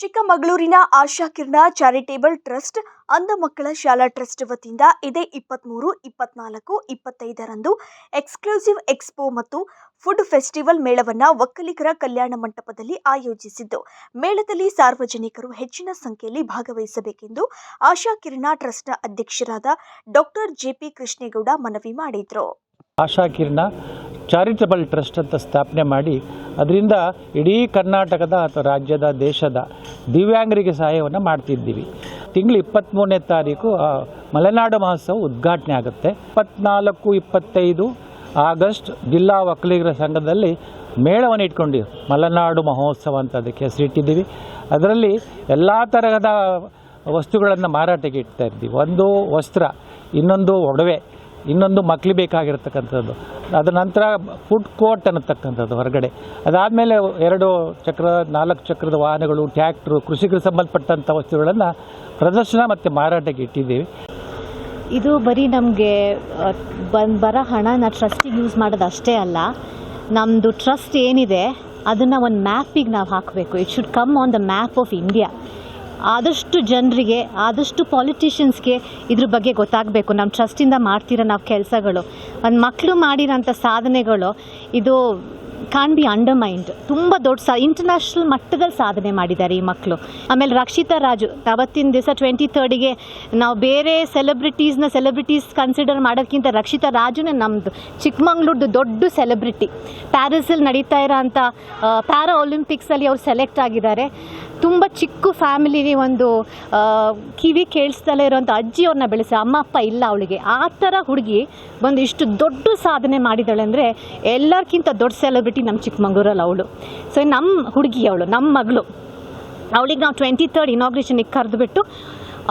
ಚಿಕ್ಕಮಗಳೂರಿನ ಆಶಾಕಿರಣ charitable trust ಅಂಧ ಮಕ್ಕಳ ಶಾಲಾ ಟ್ರಸ್ಟ್ ವತಿಯಿಂದ ಇದೇ ಇಪ್ಪತ್ತ್ಮೂರು ಇಪ್ಪತ್ನಾಲ್ಕು, ಇಪ್ಪತ್ತೈದರಂದು ಎಕ್ಸ್ಕ್ಲೂಸಿವ್ ಎಕ್ಸ್ಪೋ ಮತ್ತು ಫುಡ್ ಫೆಸ್ಟಿವಲ್ ಮೇಳವನ್ನು ಒಕ್ಕಲಿಗರ ಕಲ್ಯಾಣ ಮಂಟಪದಲ್ಲಿ ಆಯೋಜಿಸಿದ್ದು. ಮೇಳದಲ್ಲಿ ಸಾರ್ವಜನಿಕರು ಹೆಚ್ಚಿನ ಸಂಖ್ಯೆಯಲ್ಲಿ ಭಾಗವಹಿಸಬೇಕೆಂದು ಆಶಾಕಿರಣ ಟ್ರಸ್ಟ್ನ ಅಧ್ಯಕ್ಷರಾದ ಡಾಕ್ಟರ್ ಜೆಪಿ ಕೃಷ್ಣೇಗೌಡ ಮನವಿ ಮಾಡಿದರು. ಆಶಾ ಕಿರಣ ಚಾರಿಟಬಲ್ ಟ್ರಸ್ಟ್ ಅಂತ ಸ್ಥಾಪನೆ ಮಾಡಿ ಅದರಿಂದ ಇಡೀ ಕರ್ನಾಟಕದ ಅಥವಾ ರಾಜ್ಯದ, ದೇಶದ ದಿವ್ಯಾಂಗರಿಗೆ ಸಹಾಯವನ್ನು ಮಾಡ್ತಿದ್ದೀವಿ. ತಿಂಗಳು ಇಪ್ಪತ್ತ್ಮೂರನೇ ತಾರೀಕು ಮಲೆನಾಡು ಮಹೋತ್ಸವ ಉದ್ಘಾಟನೆ ಆಗುತ್ತೆ. ಇಪ್ಪತ್ನಾಲ್ಕು, ಇಪ್ಪತ್ತೈದು ಆಗಸ್ಟ್ ಜಿಲ್ಲಾ ಒಕ್ಕಲಿಗರ ಸಂಘದಲ್ಲಿ ಮೇಳವನ್ನು ಇಟ್ಕೊಂಡಿವಿ. ಮಲೆನಾಡು ಮಹೋತ್ಸವ ಅಂತ ಅದಕ್ಕೆ ಹೆಸರಿಟ್ಟಿದ್ದೀವಿ ಅದರಲ್ಲಿ ಎಲ್ಲ ತರಹದ ವಸ್ತುಗಳನ್ನು ಮಾರಾಟಕ್ಕೆ ಇಡ್ತಾ ಇದ್ದೀವಿ ಒಂದು ವಸ್ತ್ರ, ಇನ್ನೊಂದು ಒಡವೆ ಇನ್ನೊಂದು ಮಕ್ಕಳು ಬೇಕಾಗಿರ್ತಕ್ಕಂಥದ್ದು. ಅದ ನಂತರ ಫುಡ್ ಕೋರ್ಟ್ ಅನ್ನತಕ್ಕಂಥದ್ದು ಹೊರಗಡೆ. ಅದಾದಮೇಲೆ ಎರಡು ಚಕ್ರ, ನಾಲ್ಕು ಚಕ್ರದ ವಾಹನಗಳು ಟ್ಯಾಕ್ಟ್ರು ಕೃಷಿಗೆ ಸಂಬಂಧಪಟ್ಟಂಥ ವಸ್ತುಗಳನ್ನು ಪ್ರದರ್ಶನ ಮತ್ತು ಮಾರಾಟಕ್ಕೆ ಇಟ್ಟಿದ್ದೀವಿ. ಇದು ಬರೀ ನಮಗೆ ಬಂದು ಬರೋ ಹಣನ ಟ್ರಸ್ಟಿಗೆ ಯೂಸ್ ಮಾಡೋದು ಅಷ್ಟೇ ಅಲ್ಲ. ನಮ್ಮದು ಟ್ರಸ್ಟ್ ಏನಿದೆ, ಅದನ್ನು ಒಂದು ಮ್ಯಾಪಿಗೆ ನಾವು ಹಾಕಬೇಕು. It should come on the map of India ಆದಷ್ಟು ಜನರಿಗೆ, ಆದಷ್ಟು ಪಾಲಿಟಿಷಿಯನ್ಸ್ಗೆ ಇದ್ರ ಬಗ್ಗೆ ಗೊತ್ತಾಗಬೇಕು. ನಮ್ಮ ಟ್ರಸ್ಟಿಂದ ಮಾಡ್ತಿರೋ ನಾವು ಕೆಲಸಗಳು. ಒಂದು ಮಕ್ಕಳು ಮಾಡಿರೋಂಥ ಸಾಧನೆಗಳು, ಇದು ಕಾನ್ ಬಿ ಅಂಡರ್ಮೈಂಡ್ ತುಂಬ ದೊಡ್ಡ ಸಾ ಇಂಟರ್ನ್ಯಾಷನಲ್ ಮಟ್ಟದಲ್ಲಿ ಸಾಧನೆ ಮಾಡಿದ್ದಾರೆ ಈ ಮಕ್ಕಳು ಆಮೇಲೆ ರಕ್ಷಿತಾ ರಾಜು, ಅವತ್ತಿನ ದಿವಸ ಟ್ವೆಂಟಿ ತರ್ಡಿಗೆ ನಾವು ಬೇರೆ ಸೆಲೆಬ್ರಿಟೀಸ್ನ ಸೆಲೆಬ್ರಿಟೀಸ್ ಕನ್ಸಿಡರ್ ಮಾಡೋದಕ್ಕಿಂತ ರಕ್ಷಿತಾ ರಾಜುನೇ ನಮ್ಮದು ಚಿಕ್ಕಮಂಗ್ಳೂರ್ದು ದೊಡ್ಡ ಸೆಲೆಬ್ರಿಟಿ ಪ್ಯಾರಿಸಲ್ಲಿ ನಡೀತಾ ಇರೋ ಅಂಥ ಪ್ಯಾರಾ ಒಲಿಂಪಿಕ್ಸಲ್ಲಿ ಅವ್ರು ಸೆಲೆಕ್ಟ್ ಆಗಿದ್ದಾರೆ. ತುಂಬ ಚಿಕ್ಕ ಫ್ಯಾಮಿಲಿಲಿ ಒಂದು ಕಿವಿ ಕೇಳಿಸ್ದಲೇ ಇರೋಂಥ ಅಜ್ಜಿ ಅವ್ರನ್ನ ಬೆಳೆಸಿ, ಅಮ್ಮ, ಅಪ್ಪ ಇಲ್ಲ ಅವಳಿಗೆ. ಆ ಥರ ಹುಡುಗಿ ಬಂದು ಇಷ್ಟು ದೊಡ್ಡ ಸಾಧನೆ ಮಾಡಿದಾಳೆ ಅಂದರೆ ಎಲ್ಲರಿಗಿಂತ ದೊಡ್ಡ ಸೆಲೆಬ್ರಿಟಿ ನಮ್ಮ ಚಿಕ್ಕಮಂಗ್ಳೂರಲ್ಲಿ ಅವಳು. ಸೊ ನಮ್ಮ ಹುಡುಗಿ ಅವಳು ನಮ್ಮ ಮಗಳು. ಅವಳಿಗೆ ನಾವು ಟ್ವೆಂಟಿ ತರ್ಡ್ ಇನಾಗ್ರೇಷನಿಗೆ ಕರೆದುಬಿಟ್ಟು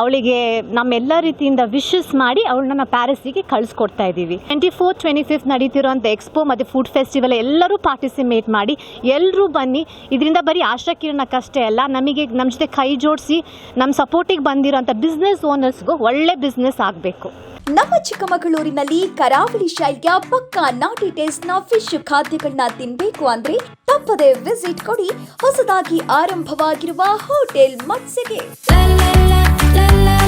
ಅವಳಿಗೆ ನಮ್ಮೆಲ್ಲ ರೀತಿಯಿಂದ ವಿಶಸ್ ಮಾಡಿ ಅವಳನ್ನ ಪ್ಯಾರಿಸಿಗೆ ಕಳಿಸ್ಕೊಡ್ತಾ ಇದ್ದೀವಿ. ಟ್ವೆಂಟಿ ಫೋರ್ ಟ್ವೆಂಟಿ ಫಿಫ್ತ್ ನಡೀತಿರೋಂಥ ಎಕ್ಸ್ಪೋ ಮತ್ತು ಫುಡ್ ಫೆಸ್ಟಿವಲ್ ಎಲ್ಲರೂ ಪಾರ್ಟಿಸಿಪೇಟ್ ಮಾಡಿ ಎಲ್ಲರೂ ಬನ್ನಿ. ಇದರಿಂದ ಬರೀ ಆಶಾ ಕಿರಣಕ್ಕಷ್ಟೇ ಅಲ್ಲ, ನಮಗೆ ನಮ್ಮ ಜೊತೆ ಕೈ ಜೋಡಿಸಿ ನಮ್ಮ ಸಪೋರ್ಟಿಗೆ ಬಂದಿರೋಂಥ ಬಿಸ್ನೆಸ್ ಓನರ್ಸ್ಗೂ ಒಳ್ಳೆ ಬಿಸ್ನೆಸ್ ಆಗಬೇಕು. ನಮ್ಮ ಚಿಕ್ಕಮಗಳೂರಿನಲ್ಲಿ ಕರಾವಳಿ ಶೈಲಿಯ ಪಕ್ಕಾ ನಾಟಿ ಟೇಸ್ಟ್ನ ಫಿಶ್ ಖಾದ್ಯಗಳನ್ನ ತಿನ್ನಬೇಕು ಅಂದ್ರೆ ತಪ್ಪದೆ ವಿಸಿಟ್ ಕೊಡಿ. ಹೊಸದಾಗಿ ಆರಂಭವಾಗಿರುವ ಹೋಟೆಲ್ ಮತ್ಸ್ಯಗೆ